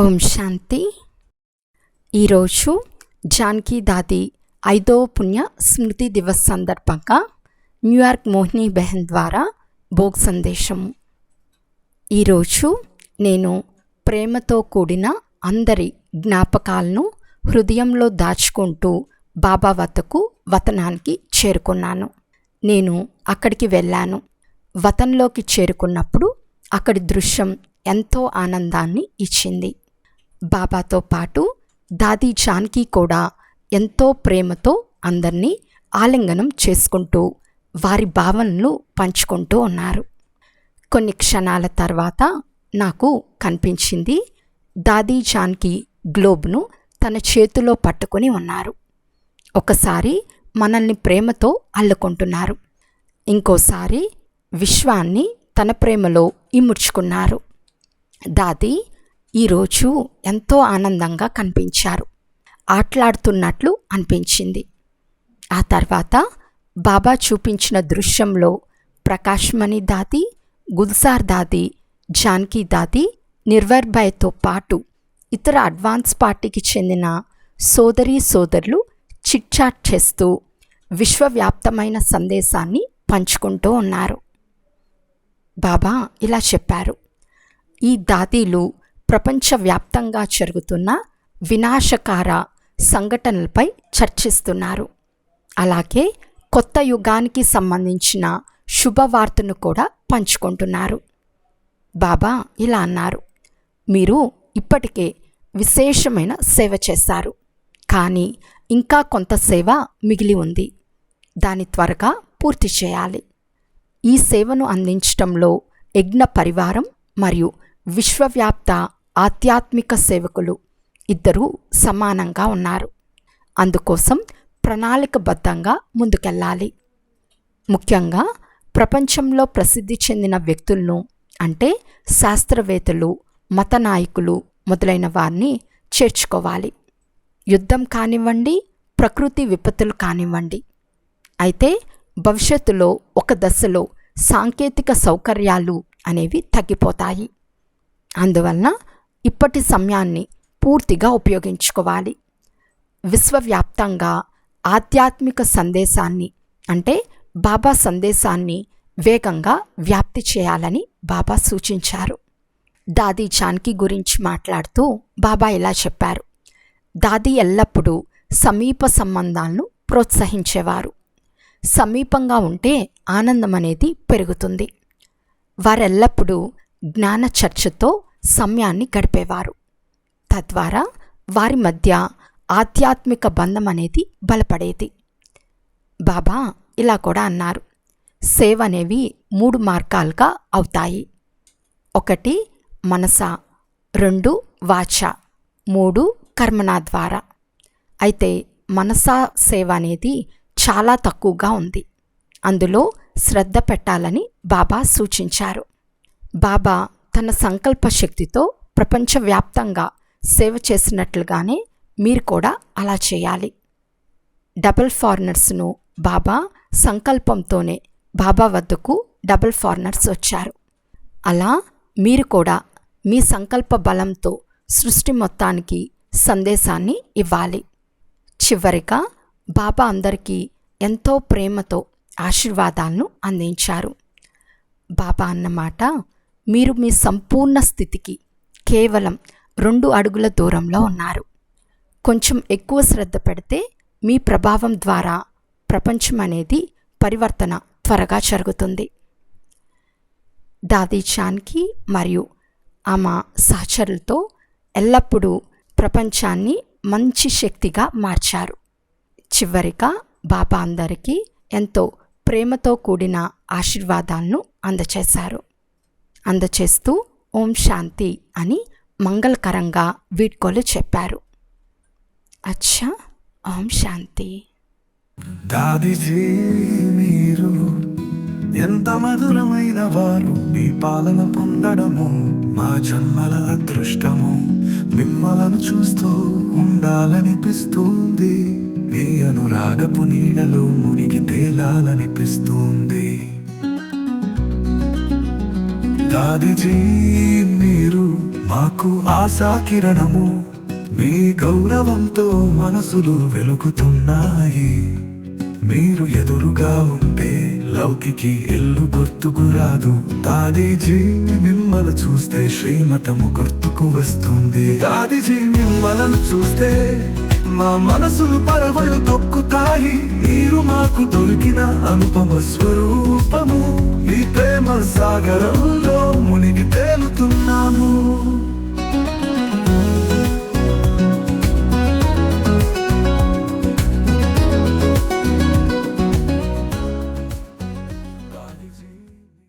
ఓం శాంతి. ఈరోజు జానకి దాది ఐదో పుణ్య స్మృతి దివస్ సందర్భంగా న్యూయార్క్ మోహిని బెహన్ ద్వారా భోగ్ సందేశము. ఈరోజు నేను ప్రేమతో కూడిన అందరి జ్ఞాపకాలను హృదయంలో దాచుకుంటూ బాబా వద్దకు వతనానికి చేరుకున్నాను. నేను అక్కడికి వెళ్ళాను. వతంలోకి చేరుకున్నప్పుడు అక్కడి దృశ్యం ఎంతో ఆనందాన్ని ఇచ్చింది. బాబాతో పాటు దాదీ జాన్కి కూడా ఎంతో ప్రేమతో అందరినీ ఆలింగనం చేసుకుంటూ వారి భావనలు పంచుకుంటూ ఉన్నారు. కొన్ని క్షణాల తర్వాత నాకు కనిపించింది దాదీ జాన్కి గ్లోబ్ను తన చేతిలో పట్టుకొని ఉన్నారు. ఒకసారి మనల్ని ప్రేమతో అల్లుకుంటున్నారు. ఇంకోసారి విశ్వాన్ని తన ప్రేమలో ఇముడ్చుకున్నారు. దాది ఈరోజు ఎంతో ఆనందంగా కనిపించారు. ఆటలాడుతున్నట్లు అనిపించింది. ఆ తర్వాత బాబా చూపించిన దృశ్యంలో ప్రకాశ్మణి దాది గుల్సార్ దాది జానకి దాది నిర్వర్భయ్తో పాటు ఇతర అడ్వాన్స్ పార్టీకి చెందిన సోదరీ సోదరులు చిట్చాట్ చేస్తూ విశ్వవ్యాప్తమైన సందేశాన్ని పంచుకుంటూ ఉన్నారు. బాబా ఇలా చెప్పారు. ఈ దాదీలు ప్రపంచవ్యాప్తంగా జరుగుతున్న వినాశకార సంఘటనలపై చర్చిస్తున్నారు. అలాగే కొత్త యుగానికి సంబంధించిన శుభవార్తను కూడా పంచుకుంటున్నారు. బాబా ఇలా అన్నారు మీరు ఇప్పటికే విశేషమైన సేవ చేశారు కానీ ఇంకా కొంత సేవ మిగిలి ఉంది. దాని త్వరగా పూర్తి చేయాలి. ఈ సేవను అందించటంలో యజ్ఞ పరివారం మరియు విశ్వవ్యాప్త ఆధ్యాత్మిక సేవకులు ఇద్దరూ సమానంగా ఉన్నారు. అందుకోసం ప్రణాళికబద్ధంగా ముందుకెళ్ళాలి. ముఖ్యంగా ప్రపంచంలో ప్రసిద్ధి చెందిన వ్యక్తులను అంటే శాస్త్రవేత్తలు మత నాయకులు మొదలైన వారిని చేర్చుకోవాలి. యుద్ధం కానివ్వండి ప్రకృతి విపత్తులు కానివ్వండి. అయితే భవిష్యత్తులో ఒక దశలో సాంకేతిక సౌకర్యాలు అనేవి తగ్గిపోతాయి. అందువలన ఇప్పటి సమయాన్ని పూర్తిగా ఉపయోగించుకోవాలి. విశ్వవ్యాప్తంగా ఆధ్యాత్మిక సందేశాన్ని అంటే బాబా సందేశాన్ని వేగంగా వ్యాప్తి చేయాలని బాబా సూచించారు. దాదీ జానకి గురించి మాట్లాడుతూ బాబా ఇలా చెప్పారు. దాది ఎల్లప్పుడూ సమీప సంబంధాలను ప్రోత్సహించేవారు. సమీపంగా ఉంటే ఆనందం అనేది పెరుగుతుంది. వారెల్లప్పుడూ జ్ఞాన చర్చతో సమయాన్ని గడిపేవారు. తద్వారా వారి మధ్య ఆధ్యాత్మిక బంధం అనేది బలపడేది. బాబా ఇలా కూడా అన్నారు. సేవ అనేవి మూడు మార్గాలుగా అవుతాయి. ఒకటి మనస. రెండు వాచ. మూడు కర్మణ ద్వారా. అయితే మనసా సేవ అనేది చాలా తక్కువగా ఉంది. అందులో శ్రద్ధ పెట్టాలని బాబా సూచించారు. బాబా తన సంకల్ప శక్తితో ప్రపంచవ్యాప్తంగా సేవ చేసినట్లుగానే మీరు కూడా అలా చేయాలి. డబుల్ ఫారినర్స్ను బాబా సంకల్పంతోనే బాబా వద్దకు డబుల్ ఫారినర్స్ వచ్చారు. అలా మీరు కూడా మీ సంకల్ప బలంతో సృష్టి మొత్తానికి సందేశాన్ని ఇవ్వాలి. చివరిగా బాబా అందరికీ ఎంతో ప్రేమతో ఆశీర్వాదాలను అందించారు. బాబా అన్నమాట మీరు మీ సంపూర్ణ స్థితికి కేవలం రెండు అడుగుల దూరంలో ఉన్నారు. కొంచెం ఎక్కువ శ్రద్ధ పెడితే మీ ప్రభావం ద్వారా ప్రపంచం అనేది పరివర్తన త్వరగా జరుగుతుంది. దాదీ చాన్కి మరియు ఆమె సహచరులతో ఎల్లప్పుడూ ప్రపంచాన్ని మంచి శక్తిగా మార్చారు. చివరిగా బాబా అందరికీ ఎంతో ప్రేమతో కూడిన ఆశీర్వాదాలను అందచేశారు. అందచేస్తూ ఓం శాంతి అని మంగళకరంగా వీడ్కోలు చెప్పారు. అచ్చా ఓం శాంతి. దాదిజీ మీరు ఎంత మధురమైన వారు మీ పాలన పొందడము మా జన్మల అదృష్టము మిమ్మలను చూస్తూ ఉండాలనిపిస్తుంది. మీ అనురాగపు నీడలు మునిగి తేలాలనిపిస్తుంది. దాదిజీ మీరు మాకు ఆశా కిరణము. మీ గౌరవంతో మనసులు వెలుగుతున్నాయి. మీరు ఎదురుగా ఉంటే లౌకికి ఇల్లు గుర్తుకు రాదు. దాదీజీ మిమ్మల్ని చూస్తే శ్రీమతము గుర్తుకు వస్తుంది. దాదీజీ మిమ్మల్ని చూస్తే మా మనసులు పరవళ్ళు తొక్కుతాయి. మీరు మాకు దొరికిన అనుపమ స్వరూపము. మీ ప్రేమ సాగరంలో మునిగి తేలుతున్నాము.